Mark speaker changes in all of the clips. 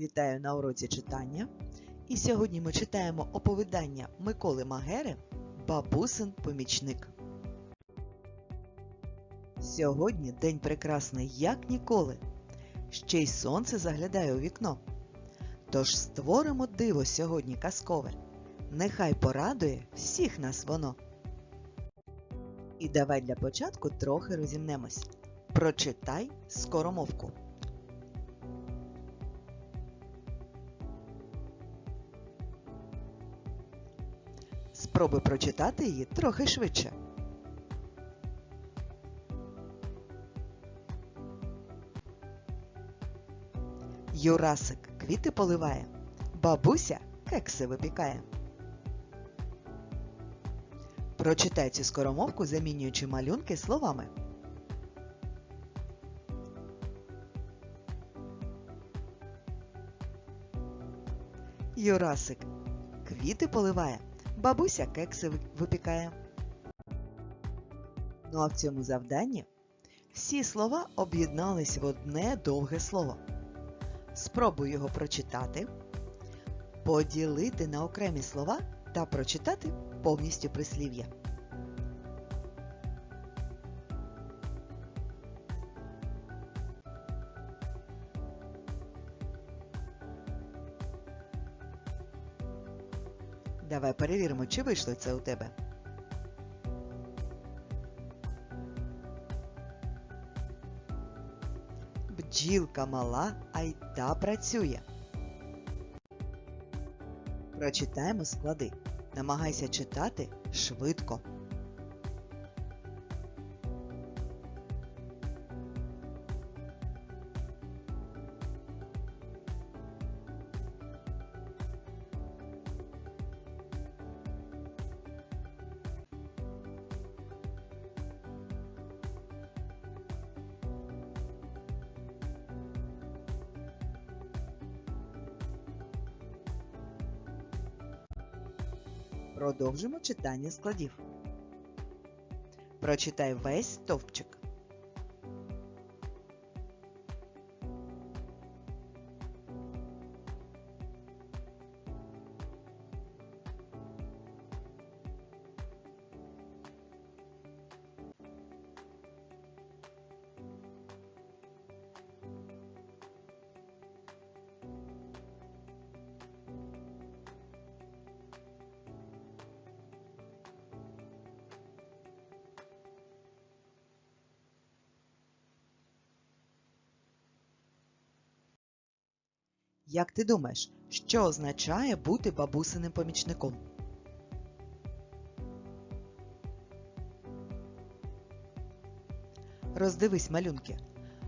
Speaker 1: Вітаю на уроці читання. І сьогодні ми читаємо оповідання Миколи Магери Бабусин помічник. Сьогодні день прекрасний, як ніколи. Ще й сонце заглядає у вікно. Тож створимо диво сьогодні казкове. Нехай порадує всіх нас воно. І давай для початку трохи розімнемось. Прочитай скоромовку. Спробуй прочитати її трохи швидше. Юрасик квіти поливає, бабуся кекси випікає. Прочитай цю скоромовку, замінюючи малюнки словами. Юрасик квіти поливає, бабуся кекси випікає. Ну а в цьому завданні всі слова об'єднались в одне довге слово. Спробуй його прочитати, поділити на окремі слова та прочитати повністю прислів'я. Давай перевіримо, чи вийшло це у тебе. Бджілка мала, а й та працює. Прочитаємо склади. Намагайся читати швидко. Продовжимо читання складів. Прочитай весь стовпчик. Як ти думаєш, що означає бути бабусиним помічником? Роздивись малюнки.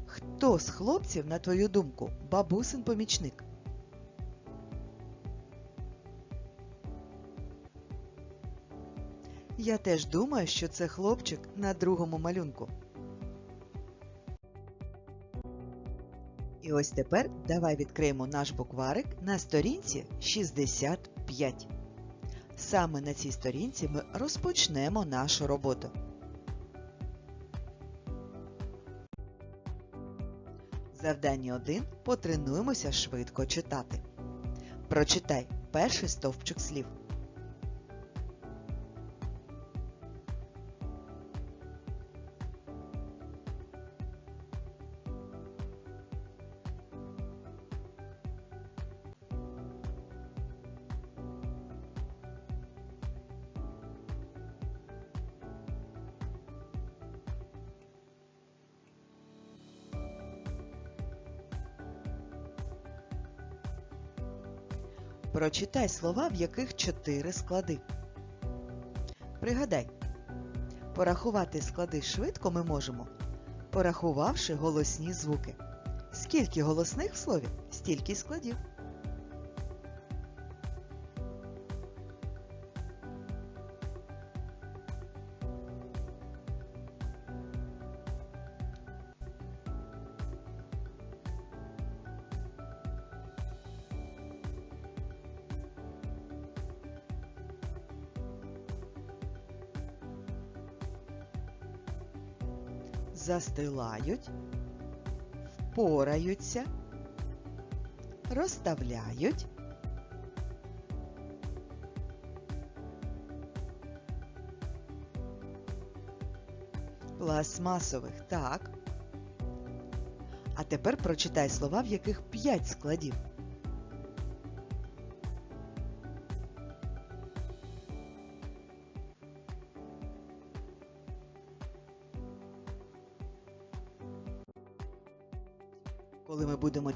Speaker 1: Хто з хлопців, на твою думку, бабусин помічник? Я теж думаю, що це хлопчик на другому малюнку. І ось тепер давай відкриємо наш букварик на сторінці 65. Саме на цій сторінці ми розпочнемо нашу роботу. Завдання 1. Потренуємося швидко читати. Прочитай перший стовпчик слів. Прочитай слова, в яких чотири склади. Пригадай, порахувати склади швидко ми можемо, порахувавши голосні звуки. Скільки голосних в слові, стільки складів. Застилають, впораються, розставляють. Пластмасових, так. А тепер прочитай слова, в яких 5 складів.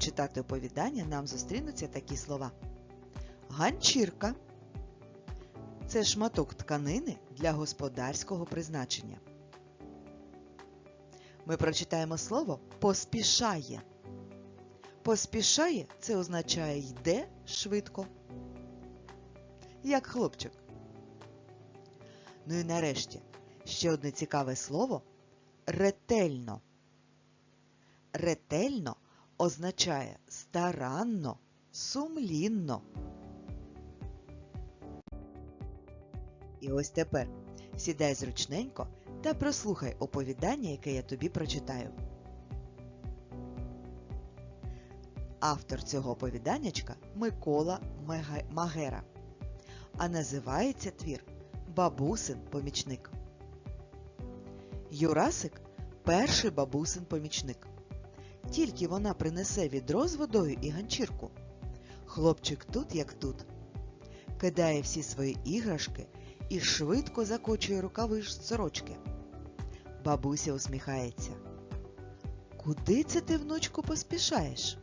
Speaker 1: Читати оповідання, нам зустрінуться такі слова. Ганчірка це шматок тканини для господарського призначення. Ми прочитаємо слово поспішає. Поспішає це означає йде швидко. Як хлопчик. Ну і нарешті ще одне цікаве слово ретельно. Ретельно означає старанно, сумлінно. І ось тепер сідай зручненько та прослухай оповідання, яке я тобі прочитаю. Автор цього оповіданнячка Микола Магера. А називається твір Бабусин помічник. Юрасик перший бабусин помічник. Тільки вона принесе відро з водою і ганчірку. Хлопчик тут, як тут, кидає всі свої іграшки і швидко закочує рукави сорочки. Бабуся усміхається. Куди це ти, внучку, поспішаєш?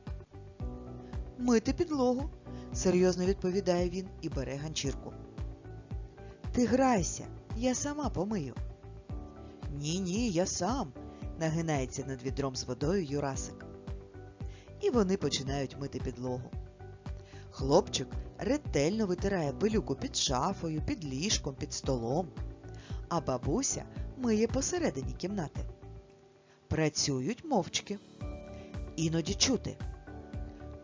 Speaker 1: Мити підлогу, серйозно відповідає він і бере ганчірку. Ти грайся, я сама помию. Ні, ні, я сам, нагинається над відром з водою Юрасик. І вони починають мити підлогу. Хлопчик ретельно витирає пилюку під шафою, під ліжком, під столом, а бабуся миє посередині кімнати. Працюють мовчки. Іноді чути.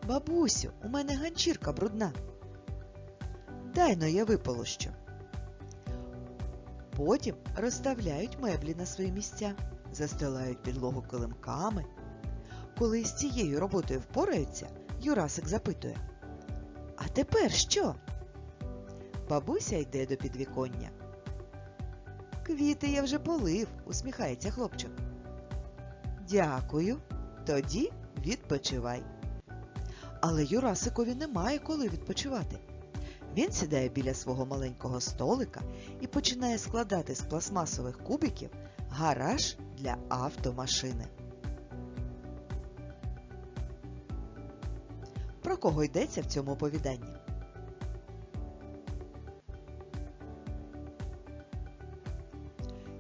Speaker 1: Бабусю, у мене ганчірка брудна. Дай но я виполощу. Потім розставляють меблі на свої місця, застилають підлогу килимками. Коли з цією роботою впораються, Юрасик запитує А тепер що? Бабуся йде до підвіконня. Квіти я вже полив, усміхається хлопчик. Дякую. Тоді відпочивай. Але Юрасикові немає коли відпочивати. Він сідає біля свого маленького столика і починає складати з пластмасових кубиків гараж для автомашини. Про кого йдеться в цьому оповіданні?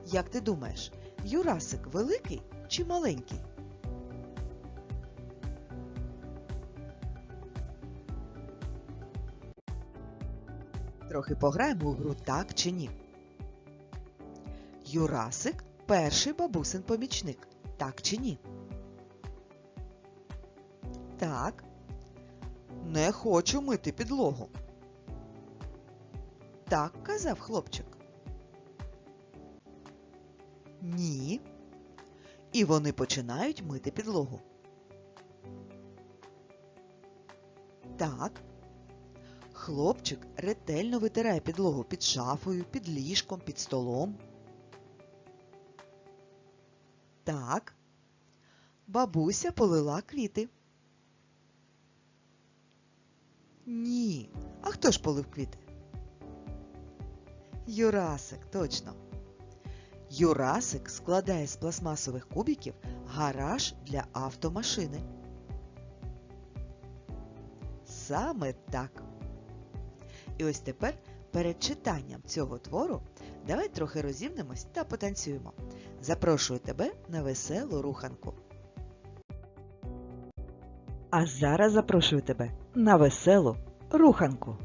Speaker 1: Як ти думаєш, Юрасик великий чи маленький? Трохи пограємо у гру так чи ні. Юрасик перший бабусин помічник. Так чи ні? Так. Не хочу мити підлогу. Так казав хлопчик. Ні. І вони починають мити підлогу. Так. Хлопчик ретельно витирає підлогу під шафою, під ліжком, під столом. Так. Бабуся полила квіти. Ні. А хто ж полив квіти? Юрасик, точно. Юрасик складає з пластмасових кубиків гараж для автомашини. Саме так. І ось тепер перед читанням цього твору давай трохи розімнемось та потанцюємо. Запрошую тебе на веселу руханку. А зараз запрошую тебе на веселу руханку.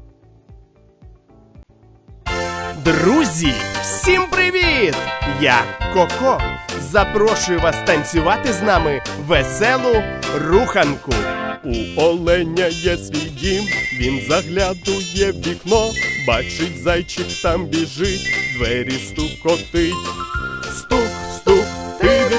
Speaker 2: Друзі, всім привіт! Я Коко. Запрошую вас танцювати з нами веселу руханку. У оленя є свій дім, він заглядує в вікно, бачить зайчик там біжить, двері стукотить.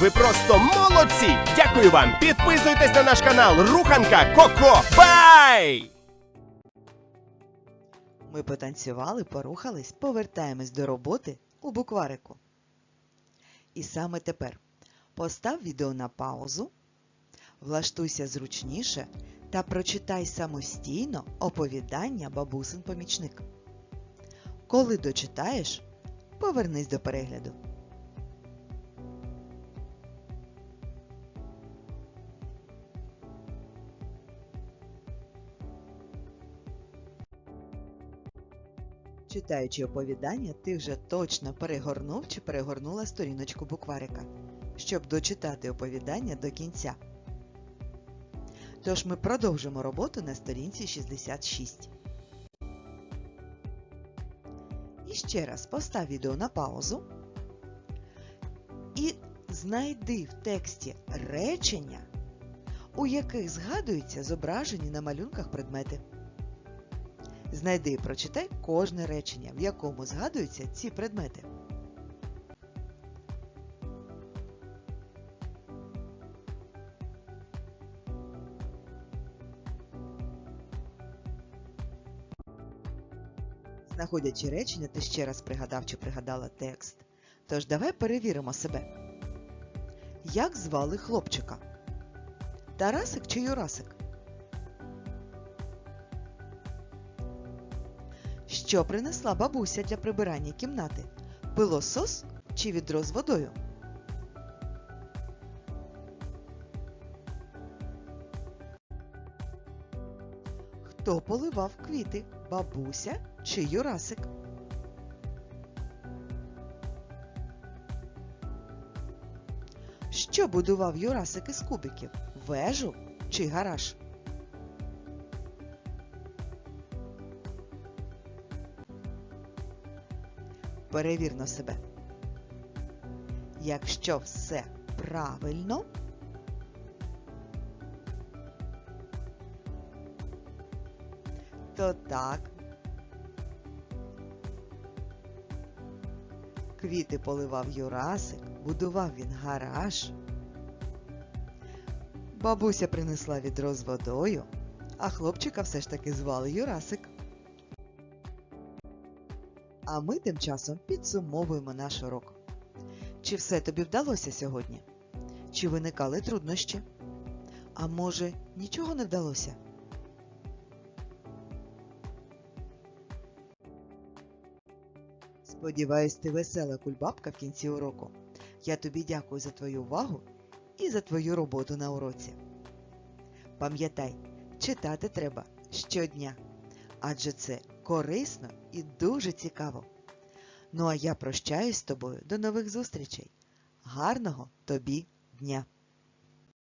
Speaker 2: ви просто молодці! Дякую вам! Підписуйтесь на наш канал Руханка Коко. Бай!
Speaker 1: Ми потанцювали, порухались, повертаємось до роботи у букварику. І саме тепер постав відео на паузу, влаштуйся зручніше та прочитай самостійно оповідання бабусин помічник. Коли дочитаєш, повернись до перегляду. Читаючи оповідання, ти вже точно перегорнув чи перегорнула сторіночку букварика, щоб дочитати оповідання до кінця. Тож ми продовжимо роботу на сторінці 66. І ще раз постав відео на паузу і знайди в тексті речення, у яких згадуються зображені на малюнках предмети. Знайди і прочитай кожне речення, в якому згадуються ці предмети. Знаходячи речення, ти ще раз пригадав чи пригадала текст. Тож давай перевіримо себе. Як звали хлопчика? Тарасик чи Юрасик? Що принесла бабуся для прибирання кімнати? Пилосос чи відро з водою? Хто поливав квіти? Бабуся чи Юрасик? Що будував Юрасик із кубиків? Вежу чи гараж? Перевір на себе. Якщо все правильно, то так. Квіти поливав Юрасик, будував він гараж. Бабуся принесла відро з водою, а хлопчика все ж таки звали Юрасик. А ми тим часом підсумовуємо наш урок. Чи все тобі вдалося сьогодні? Чи виникали труднощі? А може, нічого не вдалося? Сподіваюсь, ти весела кульбабка в кінці уроку. Я тобі дякую за твою увагу і за твою роботу на уроці. Пам'ятай, читати треба щодня, адже це корисно і дуже цікаво. Ну а я прощаюсь з тобою до нових зустрічей. Гарного тобі дня!